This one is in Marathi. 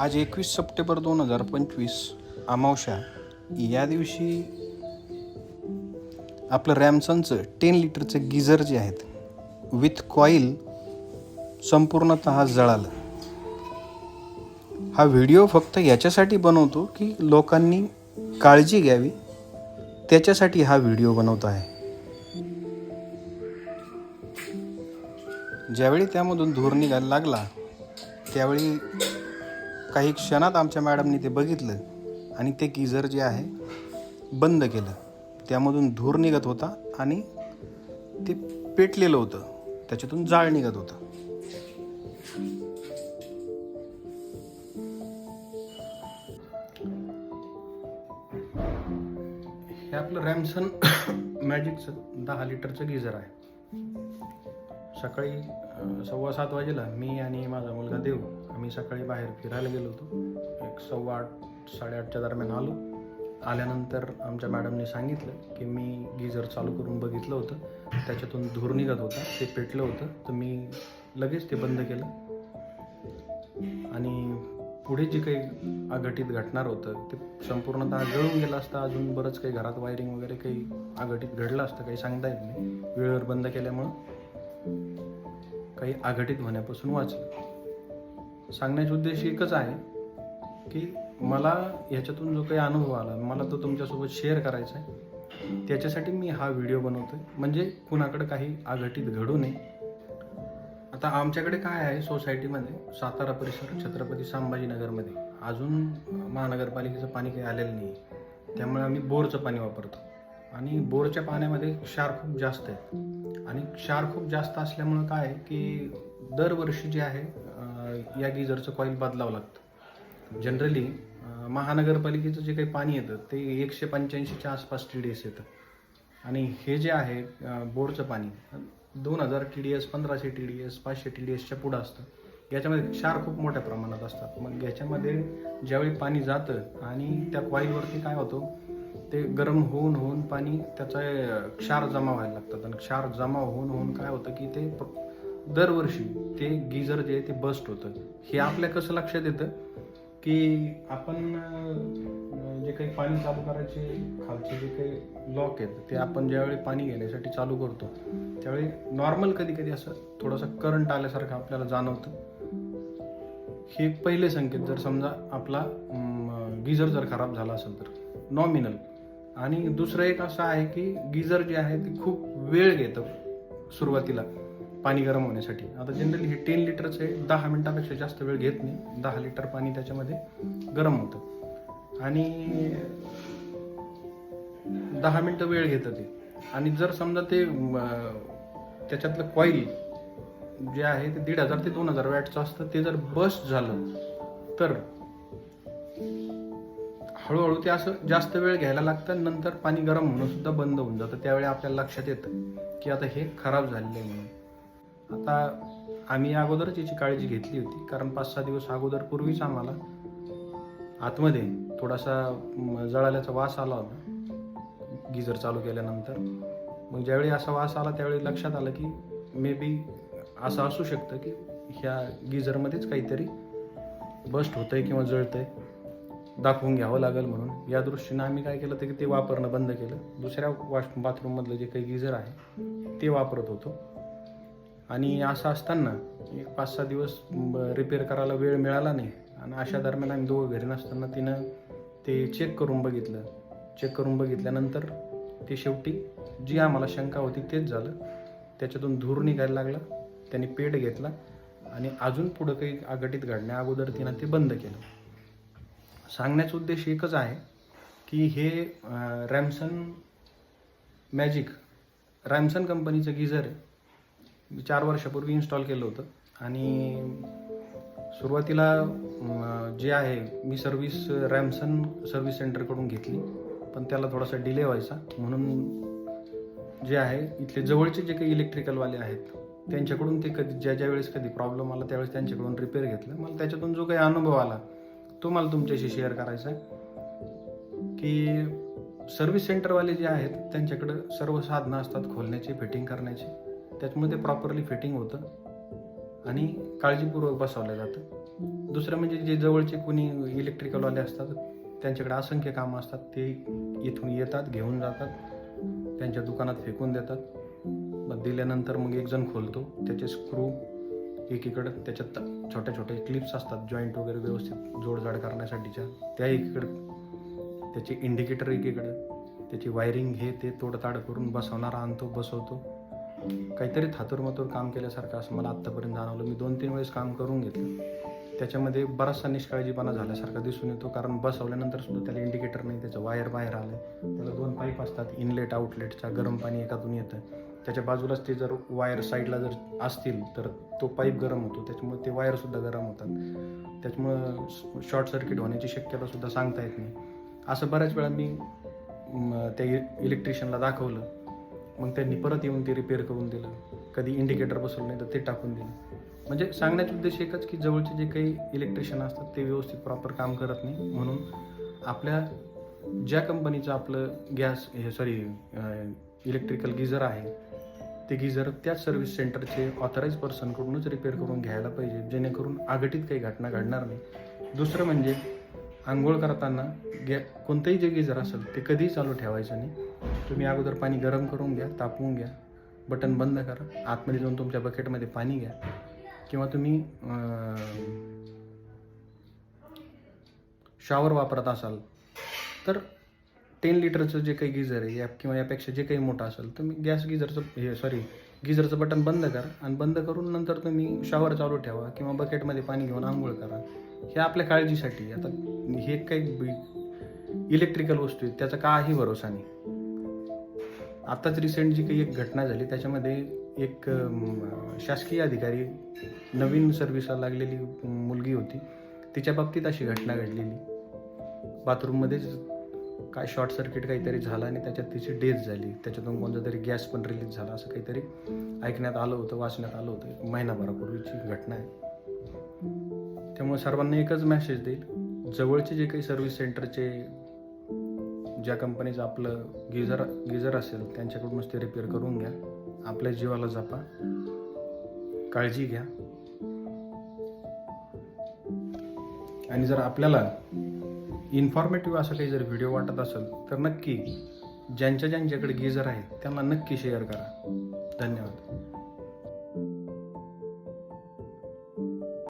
आज एकवीस सप्टेंबर दोन हजार पंचवीस अमावश्या या दिवशी आपलं रॅमसनचं टेन लिटरचं गिझर जे आहेत विथ कॉईल संपूर्णतः जळालं. हा व्हिडिओ फक्त याच्यासाठी बनवतो की लोकांनी काळजी घ्यावी त्याच्यासाठी हा व्हिडिओ बनवत आहे. ज्यावेळी त्यामधून धूर निघायला लागला त्यावेळी काही क्षणात आमच्या मॅडमनी ते बघितलं आणि ते गिझर जे आहे बंद केलं. त्यामधून धूर निघत होता आणि ते पेटलेलं होतं. त्याच्यातून जाळ निघत होतं. हे आपलं रॅमसन मॅजिकचं दहा लिटरचं गिझर आहे. सकाळी सव्वा सात वाजेला मी आणि माझा मुलगा देव आम्ही सकाळी बाहेर फिरायला गेलो होतो. एक सव्वा आठ साडेआठच्या दरम्यान आलो. आल्यानंतर आमच्या मॅडमने सांगितलं की मी गिझर चालू करून बघितलं होतं. त्याच्यातून धूर निघत होता. ते पेटलं होतं. तर मी लगेच ते बंद केलं. आणि पुढे जे काही अघटित घटणार होतं ते संपूर्णतः गळून गेलं असतं. अजून बरंच काही घरात वायरिंग वगैरे काही अघटित घडलं असतं. काही सांगता येत नाही. वेळेवर बंद केल्यामुळं. काही अघटित होण्यापासून वाचलं. सांगण्याचा उद्देश एकच आहे की मला ह्याच्यातून जो काही अनुभव आला मला तो तुमच्यासोबत शेअर करायचा आहे. त्याच्यासाठी मी हा व्हिडिओ बनवतो आहे म्हणजे कुणाकडे काही आघाटीत घडू नये. आता आमच्याकडे काय आहे सोसायटीमध्ये सातारा परिसर छत्रपती संभाजीनगरमध्ये. अजून महानगरपालिकेचं पाणी काही आलेलं नाही त्यामुळे आम्ही बोरचं पाणी वापरतो. आणि बोरच्या पाण्यामध्ये क्षार खूप जास्त आहे. आणि क्षार खूप जास्त असल्यामुळं काय आहे की दरवर्षी जे आहे या गिझरचं कॉईल बदलावं लागतं. जनरली महानगरपालिकेचं जे काही पाणी येतं ते एकशे पंच्याऐंशीच्या आसपास टी डी एस येतं. आणि हे जे आहे बोरचं पाणी दोन हजार टी डी एस पंधराशे टी डी एस पाचशे टी डी एसच्या पुढं असतं. याच्यामध्ये क्षार खूप मोठ्या प्रमाणात असतात. मग याच्यामध्ये ज्यावेळी पाणी जातं आणि त्या कॉईलवरती काय होतं ते गरम होऊन होऊन पाणी त्याचा क्षार जमा व्हायला लागतात. आणि क्षार जमा होऊन होऊन काय होतं की ते दरवर्षी ते गिझर जे आहे ते बस्ट होतं. हे आपल्या कसं लक्षात येतं की आपण जे काही पाणी चालू करायचे खालचे जे काही लॉक आहेत ते आपण ज्यावेळी पाणी घेण्यासाठी चालू करतो त्यावेळी नॉर्मल कधी कधी असं थोडंसं करंट आल्यासारखं आपल्याला जाणवतं. हे पहिले संकेत. जर समजा आपला गिझर जर खराब झाला असेल तर नॉमिनल आणि दुसरं एक असं आहे की गिझर जे आहे ते खूप वेळ घेतं सुरुवातीला पाणी गरम होण्यासाठी. आता जनरली हे टेन लिटरचं आहे दहा मिनिटापेक्षा जास्त वेळ घेत नाही. दहा लिटर पाणी त्याच्यामध्ये गरम होतं. आणि दहा मिनटं वेळ घेतं ते. आणि जर समजा ते त्याच्यातलं कॉईल जे आहे ते दीड हजार ते दोन हजार वॅटचं असतं ते जर बस्ट झालं तर हळूहळू ते असं जास्त वेळ घ्यायला लागतं नंतर पाणी गरम होणं सुद्धा बंद होऊन जातं. त्यावेळी आपल्याला लक्षात येतं की आता हे खराब झालेलं आहे म्हणून. आता आम्ही अगोदरच याची काळजी घेतली होती कारण पाच सहा दिवस अगोदर पूर्वीच आम्हाला आतमध्ये थोडासा जळाल्याचा वास आला होता गिझर चालू केल्यानंतर. मग ज्यावेळी असा वास आला त्यावेळी लक्षात आलं की मे बी असं असू शकतं की ह्या गिझरमध्येच काहीतरी बस्ट होतंय किंवा जळतंय. दाखवून घ्यावं लागेल म्हणून. या दृष्टीनं आम्ही काय केलं तर की ते वापरणं बंद केलं. दुसऱ्या वॉश बाथरूममधलं जे काही गिझर आहे ते वापरत होतो. आणि असं असताना एक पाच सहा दिवस रिपेअर करायला वेळ मिळाला नाही. आणि अशा दरम्यान आम्ही दोघं घरी नसताना तिनं ते चेक करून बघितलं. चेक करून बघितल्यानंतर ते शेवटी जी आम्हाला शंका होती तेच झालं. त्याच्यातून धूर निघायला लागला. त्याने पेट घेतला. आणि अजून पुढं काही अघटित घडण्या अगोदर तिनं ते बंद केलं. सांगण्याचा उद्देश एकच आहे की हे रॅमसन मॅजिक रॅमसन कंपनीचं गिझर आहे मी चार वर्षापूर्वी इन्स्टॉल केलं होतं. आणि सुरुवातीला जे आहे मी सर्व्हिस रॅमसन सर्व्हिस सेंटरकडून घेतली. पण त्याला थोडासा डिले व्हायचा. म्हणून जे आहे इथले जवळचे जे काही इलेक्ट्रिकलवाले आहेत त्यांच्याकडून ते कधी ज्या ज्या वेळेस कधी प्रॉब्लेम आला त्यावेळेस त्यांच्याकडून रिपेअर घेतलं. मला त्याच्यातून जो काही अनुभव आला तो मला तुमच्याशी शेअर करायचा आहे की सर्व्हिस सेंटरवाले जे आहेत त्यांच्याकडं सर्व साधनं असतात खोलण्याची फिटिंग करण्याची. त्याच्यामध्ये प्रॉपरली फिटिंग होतं आणि काळजीपूर्वक बसवलं जातं. दुसरं म्हणजे जे जवळचे कोणी इलेक्ट्रिकलवाले असतात त्यांच्याकडे असंख्य कामं असतात. ते इथून येतात घेऊन जातात त्यांच्या दुकानात फेकून देतात. मग दिल्यानंतर मग एक जण खोलतो त्याचे स्क्रू एकीकडं त्याच्यात छोट्या छोट्या क्लिप्स असतात जॉईंट वगैरे व्यवस्थित जोडजाड करण्यासाठीच्या त्या एकीकडं. त्याचे इंडिकेटर एकीकडं. त्याची वायरिंग हे ते तोडताड करून बसवणारा आणतो बसवतो. काहीतरी थातुरमातुर काम केल्यासारखं असं मला आत्तापर्यंत जाणवलं. मी दोन तीन वेळेस काम करून घेतलं. त्याच्यामध्ये बराचसा निष्काळजीपणा झाल्यासारखा दिसून येतो कारण बसवल्यानंतर सुद्धा त्याला इंडिकेटर नाही त्याचं वायर बाहेर आलं त्याला दोन पाईप असतात इनलेट आउटलेटचा गरम पाणी एकातून येतं. त्याच्या बाजूलाच ते जर वायर साईडला जर असतील तर तो पाईप गरम होतो. त्याच्यामुळे ते वायरसुद्धा गरम होतात. त्याच्यामुळं शॉर्ट सर्किट होण्याची शक्यतासुद्धा सांगता येत नाही. असं बऱ्याच वेळा मी त्या इलेक्ट्रिशियनला दाखवलं. मग त्यांनी परत येऊन ते रिपेअर करून दिलं. कधी इंडिकेटर बसवलं नाही तर ते टाकून दिलं. म्हणजे सांगण्याचा उद्देश एकच की जवळचे जे काही इलेक्ट्रिशियन असतात ते व्यवस्थित प्रॉपर काम करत नाही. म्हणून आपल्या ज्या कंपनीचं आपलं गॅस हे सॉरी इलेक्ट्रिकल गिझर आहे ते गिझर त्याच सर्व्हिस सेंटरचे ऑथराईज पर्सनकडूनच रिपेअर करून घ्यायला पाहिजे जेणेकरून आघटित काही घटना घडणार नाही. दुसरं म्हणजे आंघोळ करताना गॅ कोणतंही जे गिझर असेल ते कधीही चालू ठेवायचं नाही. तुम्ही अगोदर पाणी गरम करून घ्या तापवून घ्या. बटन बंद करा. आतमध्ये जाऊन तुमच्या बकेटमध्ये पाणी घ्या. किंवा तुम्ही शॉवर वापरत असाल तर टेन लिटरचं जे काही गिझर आहे या किंवा यापेक्षा जे काही मोठं असेल तुम्ही गॅस गिझरचं हे सॉरी गिझरचं बटन बंद करा आणि बंद करून नंतर तुम्ही शॉवर चालू ठेवा किंवा बकेटमध्ये पाणी घेऊन आंघोळ करा. हे आपल्या काळजीसाठी आता हे काही इलेक्ट्रिकल वस्तू आहेत त्याचा काही भरोसा नाही. आत्ताच रिसेंट जी काही एक घटना झाली त्याच्यामध्ये एक शासकीय अधिकारी नवीन सर्व्हिसला लागलेली मुलगी होती तिच्या बाबतीत अशी घटना घडलेली. बाथरूममध्येच काय शॉर्ट सर्किट काहीतरी झालं आणि त्याच्यात तिची डेथ झाली. त्याच्यातून कोणता तरी गॅस पण रिलीज झाला असं काहीतरी ऐकण्यात आलं होतं वाचण्यात आलं होतं. एक महिनाभरापूर्वीची घटना आहे. त्यामुळे सर्वांना एकच मेसेज देईल. जवळचे जे काही सर्व्हिस सेंटरचे ज्या कंपनीचं आपलं गिझर गिझर असेल त्यांच्याकडूनच ते रिपेअर करून घ्या. आपल्या जीवाला जपा. काळजी घ्या. आणि जर आपल्याला इन्फॉर्मेटिव्ह असं काही जर व्हिडिओ वाटत असेल तर नक्की ज्यांच्या ज्यांच्याकडे गीजर आहे त्यांना नक्की शेअर करा. धन्यवाद.